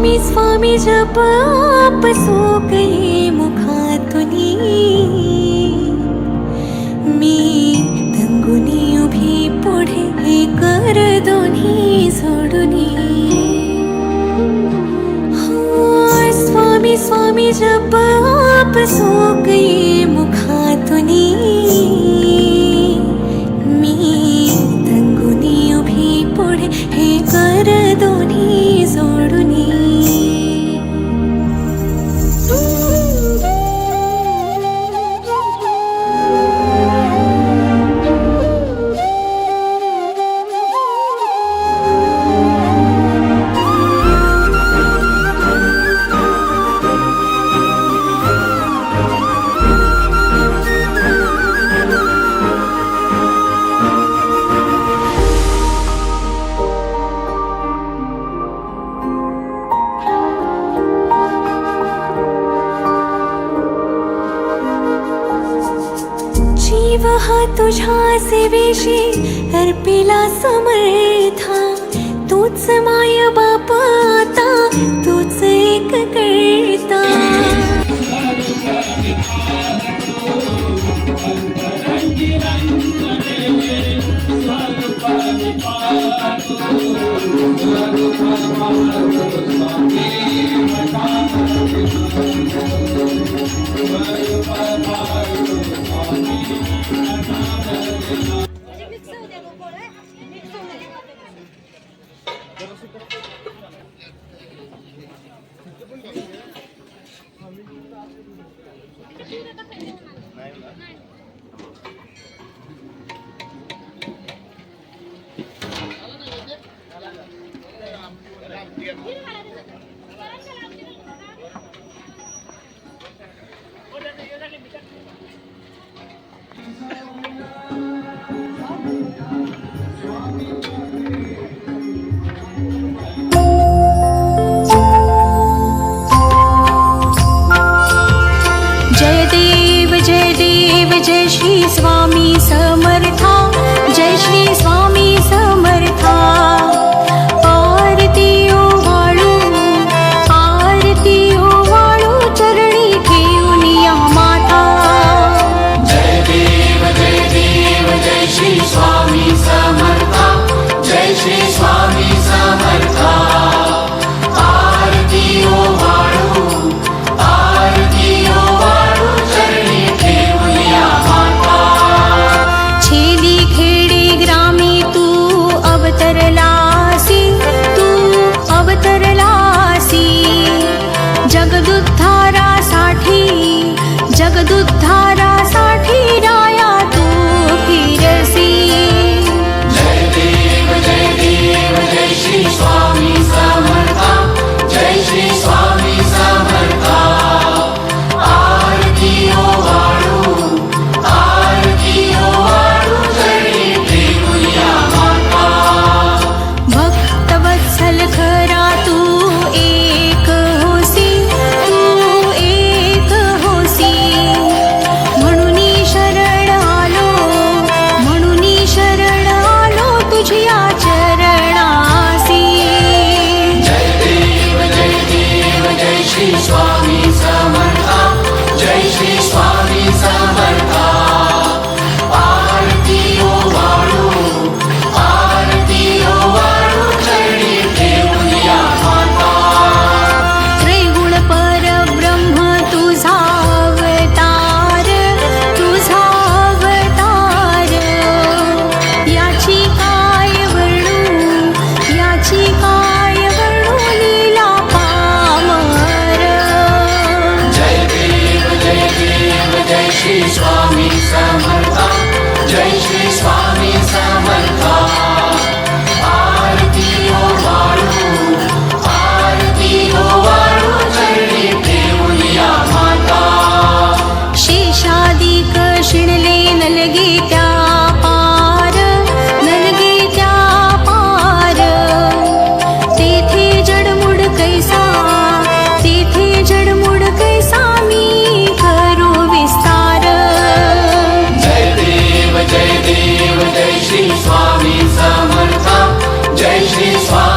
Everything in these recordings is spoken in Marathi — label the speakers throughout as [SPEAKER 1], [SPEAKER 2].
[SPEAKER 1] स्वामी स्वामी जप सोकये जापस ओगे मुखा तु कर दोनी सोडुनी स्वामी स्वामी जापस सोकये मुखातुनी। वह तुझासे वेशी अर्पिला समर्था तूच माय बापाता तूच एक करता Thank you. মিক্সও দেব পরে মিক্সও দেব Thank
[SPEAKER 2] you. देव जय देव जय श्री स्वामी
[SPEAKER 1] स जगदुद्धारासाठी
[SPEAKER 2] जगदुद्धारा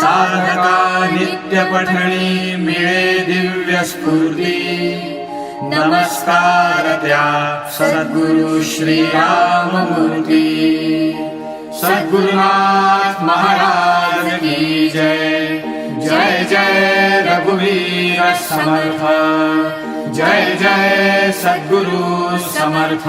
[SPEAKER 2] साधका नित्य पठणी मिळे दिव्य स्फूर्ती. नमस्कार त्या सद्गुरु श्री राममूर्ती सद्गुरुनाथ महाराज की जय. जय जय रघुवीर समर्थ. जय जय सद्गुरु समर्थ.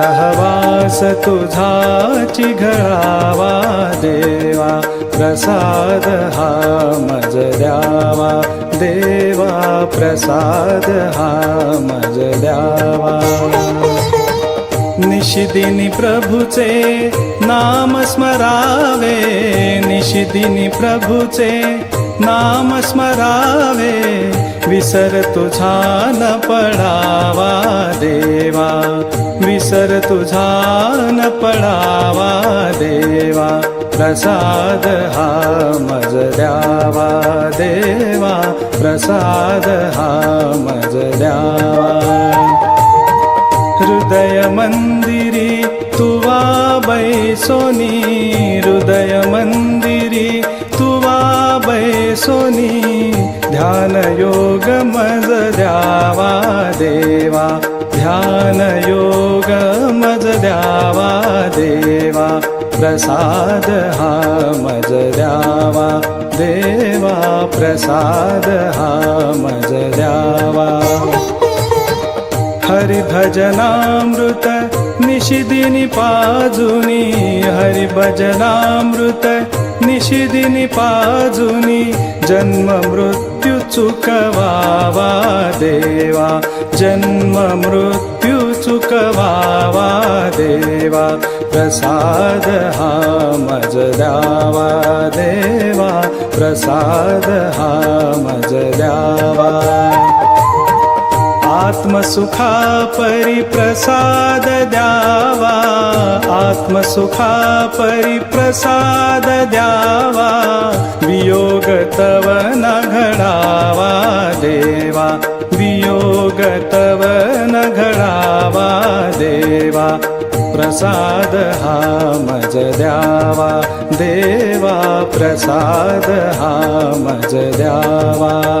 [SPEAKER 3] सहवास तुझाची घरावा देवा प्रसाद हा मज द्यावा. देवा प्रसाद हा मज द्यावा. निशिदिनी प्रभुचे नाम स्मरावे निशिदिनी प्रभुचे नाम स्मरावे विसर तुझा न पडावा देवा विसर तुझा न पडावा देवा प्रसाद हा मज द्यावा देवा प्रसाद हा मज द्यावा हृदय मंदिरी तुवा बैसोनी हृदय मंदिरी तुवा बैसोनी ध्यान योग मज द्यावा देवा ध्यान योग मज द्यावा देवा प्रसाद हा मज द्यावा देवा प्रसाद हा मज द्यावा। हरिभजनामृत निशिदिनी पाजुनी। हरिभजनामृत निशिदिनी पाजुनी। जन्म मृत्यू चुकवावा देवा। जन्म मृत्यू चुकवावा देवा। प्रसाद हा द्यावा देवा। प्रसाद हा द्यावा आत्मसुखा परिप्रसाद द्यावा. आत्मसुखा परिप्रसाद द्यावा. वियोग तव न घडावा देवा. वियोग तव न घडावा देवा. प्रसाद हा मज द्यावा. देवा प्रसाद हा मज द्यावा.